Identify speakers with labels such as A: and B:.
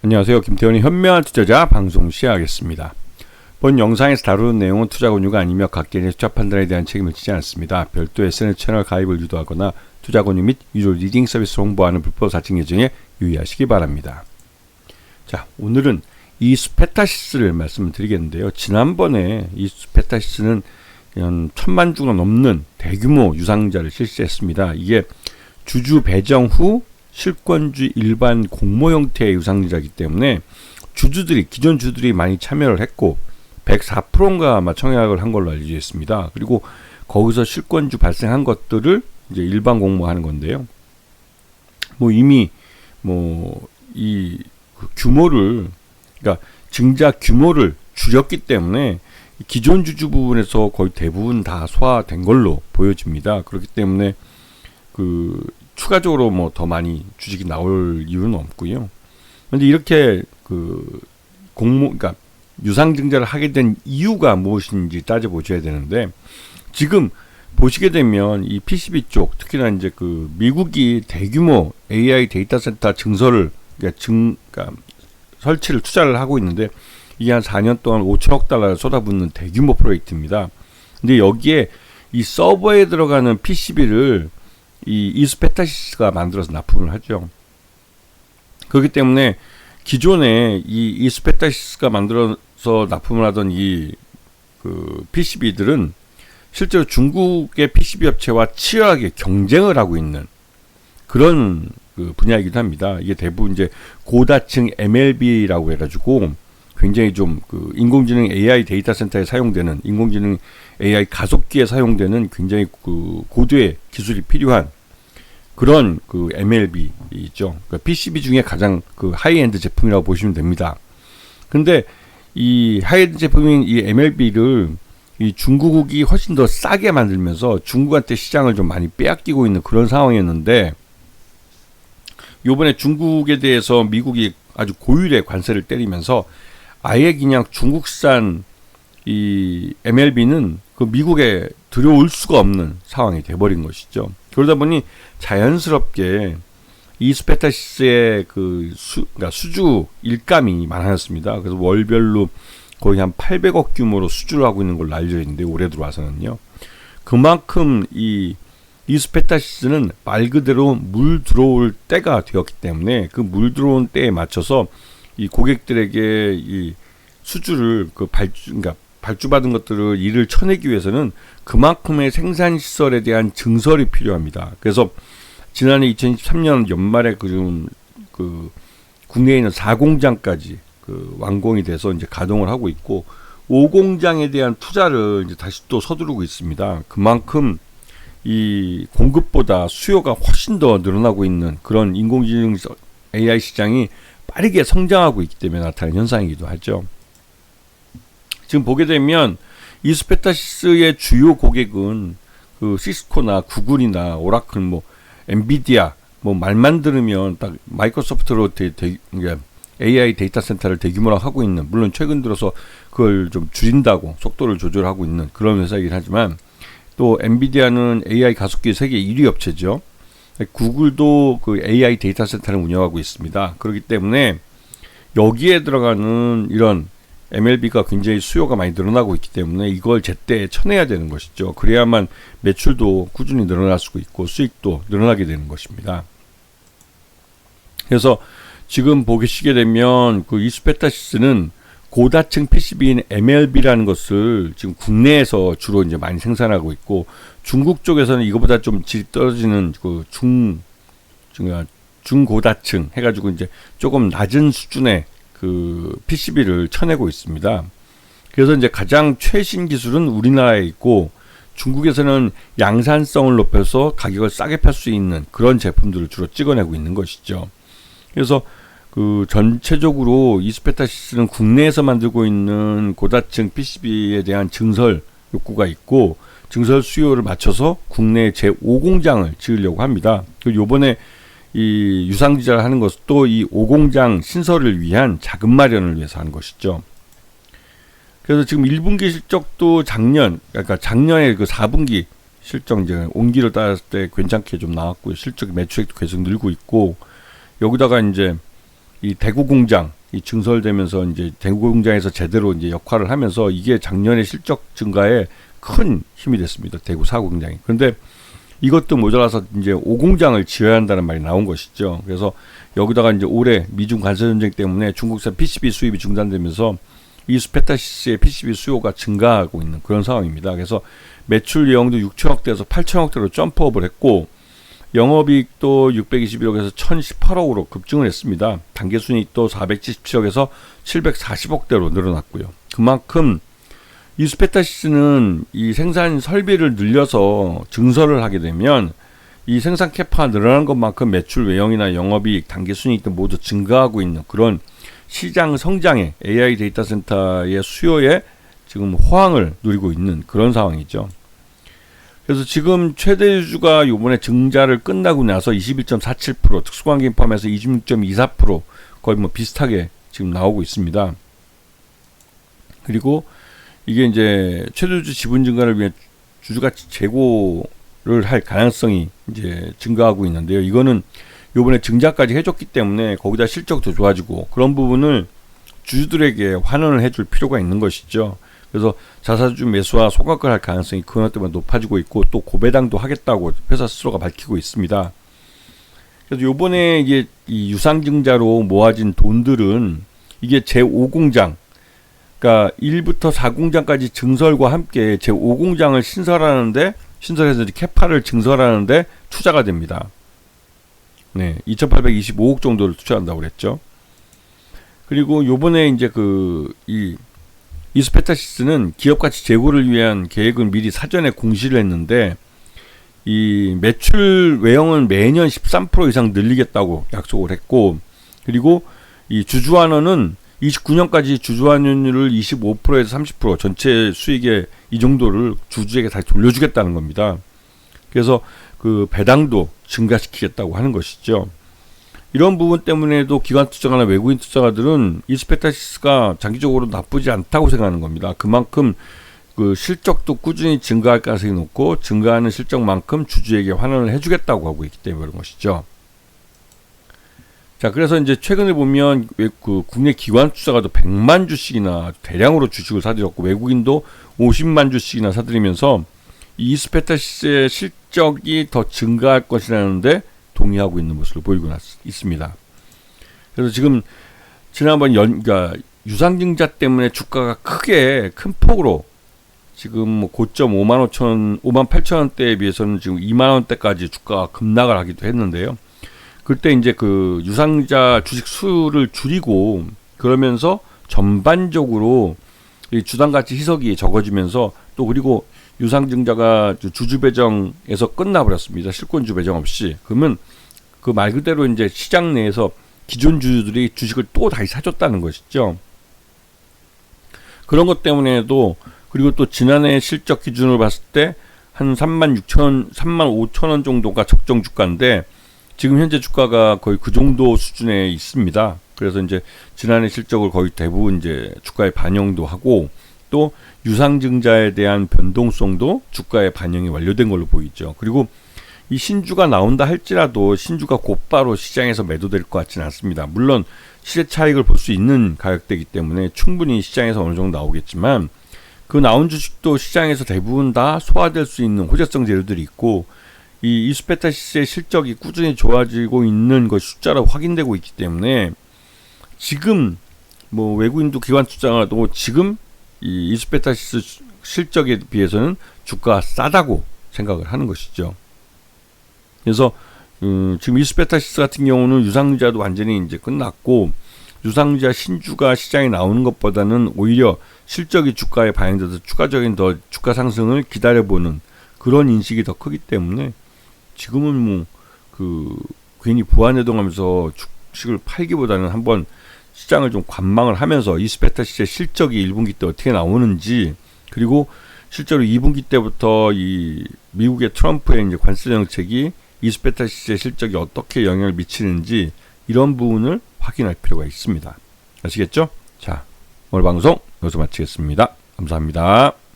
A: 안녕하세요. 김태원의 현명한 투자자 방송 시작하겠습니다. 본 영상에서 다루는 내용은 투자 권유가 아니며 각개인의 투자 판단에 대한 책임을 지지 않습니다. 별도 SNS 채널 가입을 유도하거나 투자 권유 및 유료 리딩 서비스를 홍보하는 불법 사칭 예정에 유의하시기 바랍니다. 자, 오늘은 이 스페타시스를 말씀드리겠는데요. 지난번에 이 스페타시스는 한 천만 주가 넘는 대규모 유상자를 실시했습니다. 이게 주주 배정 후 실권주 일반 공모 형태의 유상자이기 때문에 주주들이 기존 주들이 많이 참여를 했고 104%인가 아마 청약을 한 걸로 알려져 있습니다. 그리고 거기서 실권주 발생한 것들을 이제 일반 공모하는 건데요. 뭐 이미 뭐이 그 규모를 그러니까 증자 규모를 줄였기 때문에 기존 주주 부분에서 거의 대부분 다 소화된 걸로 보여집니다. 그렇기 때문에 그 추가적으로 뭐 더 많이 주식이 나올 이유는 없고요. 근데 이렇게 그 공모 그러니까 유상 증자를 하게 된 이유가 무엇인지 따져 보셔야 되는데 지금 보시게 되면 이 PCB 쪽 특히나 이제 그 미국이 대규모 AI 데이터 센터 증설을 그러니까 증 그러니까 설치를 투자를 하고 있는데 이게 한 4년 동안 5천억 달러를 쏟아붓는 대규모 프로젝트입니다. 근데 여기에 이 서버에 들어가는 PCB를 이 이스페타시스가 만들어서 납품을 하죠. 그렇기 때문에 기존에 이 이스페타시스가 만들어서 납품을 하던 이 그 PCB들은 실제로 중국의 PCB 업체와 치열하게 경쟁을 하고 있는 그런 그 분야이기도 합니다. 이게 대부분 이제 고다층 MLB라고 해가지고 굉장히 좀 그 인공지능 AI 데이터 센터에 사용되는 인공지능 AI 가속기에 사용되는 굉장히 그 고도의 기술이 필요한 그런 그 MLB 있죠. 그러니까 PCB 중에 가장 그 하이엔드 제품이라고 보시면 됩니다. 근데 이 하이엔드 제품인 이 MLB를 이 중국이 훨씬 더 싸게 만들면서 중국한테 시장을 좀 많이 빼앗기고 있는 그런 상황이었는데 요번에 중국에 대해서 미국이 아주 고율의 관세를 때리면서 아예 그냥 중국산 이 MLB는 그 미국에 들여올 수가 없는 상황이 돼버린 것이죠. 그러다 보니 자연스럽게 이 스페타시스의 그 수, 그러니까 수주 일감이 많아졌습니다. 그래서 월별로 거의 한 800억 규모로 수주를 하고 있는 걸로 알려져 있는데 올해 들어와서는요. 그만큼 이 이스페타시스는 말 그대로 물 들어올 때가 되었기 때문에 그 물 들어온 때에 맞춰서 이 고객들에게 이 수주를 그 발주 그러니까 발주받은 것들을 일을 쳐내기 위해서는 그만큼의 생산 시설에 대한 증설이 필요합니다. 그래서 지난해 2023년 연말에 그, 그 국내에 있는 4공장까지 그 완공이 돼서 이제 가동을 하고 있고 5공장에 대한 투자를 이제 다시 또 서두르고 있습니다. 그만큼 이 공급보다 수요가 훨씬 더 늘어나고 있는 그런 인공지능 AI 시장이 빠르게 성장하고 있기 때문에 나타난 현상이기도 하죠. 지금 보게 되면 이스페타시스의 주요 고객은 그 시스코나 구글이나 오라클 뭐 엔비디아 뭐 말만 들으면 딱 마이크로소프트로 대, 대, 그러니까 AI 데이터 센터를 대규모로 하고 있는 물론 최근 들어서 그걸 좀 줄인다고 속도를 조절하고 있는 그런 회사이긴 하지만 또 엔비디아는 AI 가속기 세계 1위 업체죠. 구글도 그 AI 데이터 센터를 운영하고 있습니다. 그렇기 때문에 여기에 들어가는 이런 MLB가 굉장히 수요가 많이 늘어나고 있기 때문에 이걸 제때 쳐내야 되는 것이죠. 그래야만 매출도 꾸준히 늘어날 수 있고 수익도 늘어나게 되는 것입니다. 그래서 지금 보시게 되면 그 이스페타시스는 고다층 PCB인 MLB라는 것을 지금 국내에서 주로 이제 많이 생산하고 있고 중국 쪽에서는 이거보다 좀 질이 떨어지는 그 중, 중 중고다층 해가지고 이제 조금 낮은 수준의 그 PCB를 쳐내고 있습니다. 그래서 이제 가장 최신 기술은 우리나라에 있고 중국에서는 양산성을 높여서 가격을 싸게 팔 수 있는 그런 제품들을 주로 찍어내고 있는 것이죠. 그래서 그 전체적으로 이스페타시스는 국내에서 만들고 있는 고다층 PCB에 대한 증설 욕구가 있고 증설 수요를 맞춰서 국내 제5공장을 지으려고 합니다. 그 요번에 이 유상지자를 하는 것도 이 5공장 신설을 위한 자금 마련을 위해서 하는 것이죠. 그래서 지금 1분기 실적도 작년, 그러니까 작년에 그 4분기 실적 이제 온기를 따랐을 때 괜찮게 좀 나왔고요. 실적 매출액도 계속 늘고 있고 여기다가 이제 이 대구 공장 이 증설되면서 이제 대구 공장에서 제대로 이제 역할을 하면서 이게 작년에 실적 증가에 큰 힘이 됐습니다. 대구 사구 공장이. 그런데 이것도 모자라서 이제 오공장을 지어야 한다는 말이 나온 것이죠. 그래서 여기다가 이제 올해 미중 관세 전쟁 때문에 중국산 PCB 수입이 중단되면서 이 스페타시스의 PCB 수요가 증가하고 있는 그런 상황입니다. 그래서 매출 예형도 6천억대에서 8천억대로 점프업을 했고 영업이익도 621억에서 1,018억으로 급증을 했습니다. 단계순이익도 477억에서 740억대로 늘어났고요. 그만큼 이 스페타시스는 이 생산 설비를 늘려서 증설을 하게 되면 이 생산 캐파가 늘어난 것만큼 매출 외형이나 영업이익, 단계순이익 등 모두 증가하고 있는 그런 시장 성장에 AI 데이터 센터의 수요에 지금 호황을 누리고 있는 그런 상황이죠. 그래서 지금 최대 주주가 요번에 증자를 끝나고 나서 21.47% 특수관계인 포함해서 26.24% 거의 뭐 비슷하게 지금 나오고 있습니다. 그리고 이게 이제 최대주 지분 증가를 위해 주주가치 재고를 할 가능성이 이제 증가하고 있는데요. 이거는 요번에 증자까지 해줬기 때문에 거기다 실적도 좋아지고 그런 부분을 주주들에게 환원을 해줄 필요가 있는 것이죠. 그래서 자사주 매수와 소각을 할 가능성이 그것 때문에 높아지고 있고 또 고배당도 하겠다고 회사 스스로가 밝히고 있습니다. 그래서 요번에 이게 이 유상증자로 모아진 돈들은 이게 제5공장 그러니까 1부터 4공장까지 증설과 함께 제 5공장을 신설하는데 신설해서 캐파를 증설하는데 투자가 됩니다. 네, 2,825억 정도를 투자한다고 그랬죠. 그리고 요번에 이제 그 이 이스페타시스는 기업 가치 제고를 위한 계획을 미리 사전에 공시를 했는데 이 매출 외형은 매년 13% 이상 늘리겠다고 약속을 했고 그리고 이 주주환원은 29년까지 주주환원율을 25%에서 30% 전체 수익의 이 정도를 주주에게 다시 돌려주겠다는 겁니다. 그래서 그 배당도 증가시키겠다고 하는 것이죠. 이런 부분 때문에도 기관 투자가나 외국인 투자가들은 이 스페타시스가 장기적으로 나쁘지 않다고 생각하는 겁니다. 그만큼 그 실적도 꾸준히 증가할 가능성이 높고 증가하는 실적만큼 주주에게 환원을 해주겠다고 하고 있기 때문에 그런 것이죠. 자, 그래서 이제 최근에 보면 그 국내 기관 투자가도 100만 주씩이나 대량으로 주식을 사들였고 외국인도 50만 주씩이나 사들이면서 이스페타시스의 실적이 더 증가할 것이라는데 동의하고 있는 모습을 보이고 있습니다. 그래서 지금 지난번 연, 그러니까 유상증자 때문에 주가가 크게 큰 폭으로 지금 뭐 고점 5만 5천 5만 8천 원대에 비해서는 지금 2만 원대까지 주가가 급락을 하기도 했는데요. 그때 이제 그 유상자 주식 수를 줄이고 그러면서 전반적으로 이 주당 가치 희석이 적어지면서 또 그리고 유상증자가 주주 배정에서 끝나버렸습니다. 실권주 배정 없이. 그러면 그 말 그대로 이제 시장 내에서 기존 주주들이 주식을 또 다시 사줬다는 것이죠. 그런 것 때문에도 그리고 또 지난해 실적 기준으로 봤을 때 한 3만 6천, 3만 5천 원 정도가 적정 주가인데 지금 현재 주가가 거의 그 정도 수준에 있습니다. 그래서 이제 지난해 실적을 거의 대부분 이제 주가에 반영도 하고 또 유상증자에 대한 변동성도 주가에 반영이 완료된 걸로 보이죠. 그리고 이 신주가 나온다 할지라도 신주가 곧바로 시장에서 매도될 것 같지는 않습니다. 물론 시세 차익을 볼 수 있는 가격대이기 때문에 충분히 시장에서 어느 정도 나오겠지만 그 나온 주식도 시장에서 대부분 다 소화될 수 있는 호재성 재료들이 있고 이 이스페타시스의 실적이 꾸준히 좋아지고 있는 것 숫자로 확인되고 있기 때문에 지금 뭐 외국인도 기관 투자가도 지금 이 이스페타시스 실적에 비해서는 주가가 싸다고 생각을 하는 것이죠. 그래서 음, 지금 이스페타시스 같은 경우는 유상자도 완전히 이제 끝났고 유상자 신주가 시장에 나오는 것보다는 오히려 실적이 주가에 반영돼서 추가적인 더 주가 상승을 기다려보는 그런 인식이 더 크기 때문에 지금은 뭐 그 괜히 부안해동하면서 주식을 팔기보다는 한번 시장을 좀 관망을 하면서 이스페타 시의 실적이 1분기 때 어떻게 나오는지 그리고 실제로 2분기 때부터 이 미국의 트럼프의 이제 관세 정책이 이스페타 시의 실적이 어떻게 영향을 미치는지 이런 부분을 확인할 필요가 있습니다. 아시겠죠? 자, 오늘 방송 여기서 마치겠습니다. 감사합니다.